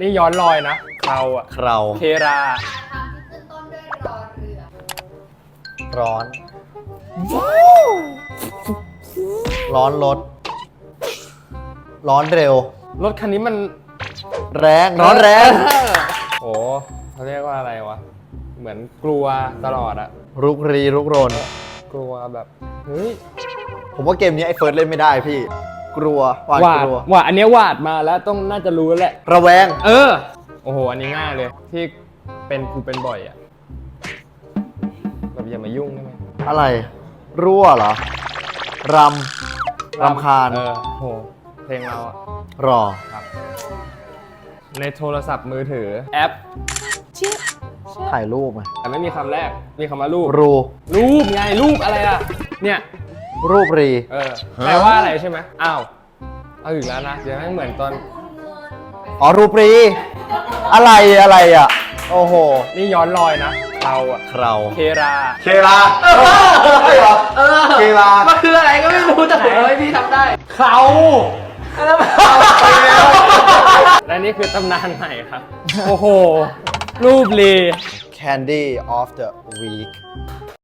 นี่ย้อนรอยนะเขาอะเคราเคราคำที่ขึ้นต้นด้วยรอเรือ ร้อน ร้อนรถ ร้อนเร็ว รถคันนี้มันแรงร้อนแรง โอ้เขาเรียกว่าอะไรวะ เหมือนกลัวตลอดอะรุกรีรุกรน กลัวแบบ เฮ้ย ผมว่าเกมนี้ไอ้เฟิร์สเล่นไม่ได้พี่ กลัวหวาดหวาดกลัวหวาดอันเนี้ยหวาดมาแล้วต้องน่าจะรู้แล้วแหละ ระแวง เออ โอ้โห อันนี้ง่ายเลย ที่เป็นกูเป็นบ่อยอะแบบอย่ามายุ่งได้ไหมอะไร รั่วเหรอ รำ รำคาญ เออโหเพลงเราอะรอครับในโทรศัพท์มือถือแอป ถ่ายรูปไหมแต่ไม่มีคำแรก มีคำว่ารูป รู รูปไงรูปอะไรอะเนี่ย รูปรี เออแปลว่าอะไรใช่ไหมอ้าวเอาอีกแล้วนะ เดี๋ยวแม่งเหมือนตอนอ๋อรูปรี อะไรอะไรอะ โอ้โหนี่ย้อนรอยนะเราอะเคราเครา เคลาใช่เหรอเคลามันคืออะไรก็ไม่รู้แต่ผมให้พี่ทำได้เขาและนี่คือตำนานใหม่ครับ โอ้โห รูปลี Candy of the Week